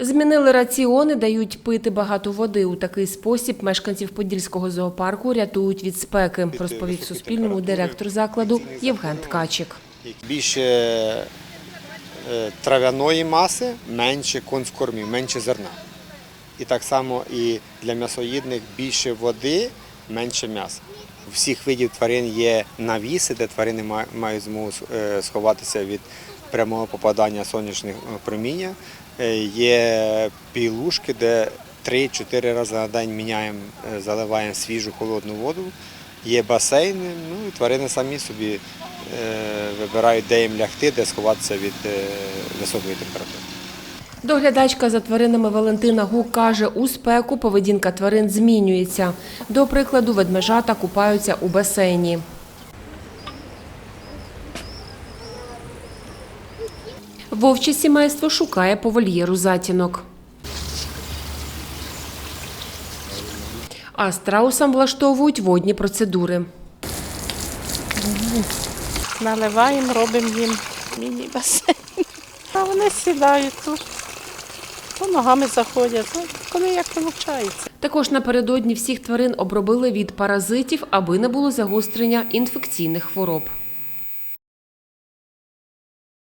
Змінили раціони, дають пити багато води. У такий спосіб мешканців Подільського зоопарку рятують від спеки, розповів Суспільному директор закладу Євген Ткачик. Більше е, трав'яної маси, менше конскормів, менше зерна. І так само і для м'ясоїдних більше води, менше м'яса. У всіх видів тварин є навіси, де тварини ма- мають змогу е, сховатися від прямого попадання сонячних е, проміння. Е, Є пілушки, де 3-4 рази на день міняємо, е, заливаємо свіжу холодну воду. Є басейни, ну і тварини самі собі е, вибирають, де їм лягти, де сховатися від високої температури. Доглядачка за тваринами Валентина Гук каже, у спеку поведінка тварин змінюється. До прикладу, ведмежата купаються у басейні. Вовче сімейство шукає по вольєру затінок. А страусам влаштовують водні процедури. Наливаємо, робимо їм міні-басейн. А вони сідають тут, то ногами заходять, ну, коли як виходить. Також напередодні всіх тварин обробили від паразитів, аби не було загострення інфекційних хвороб.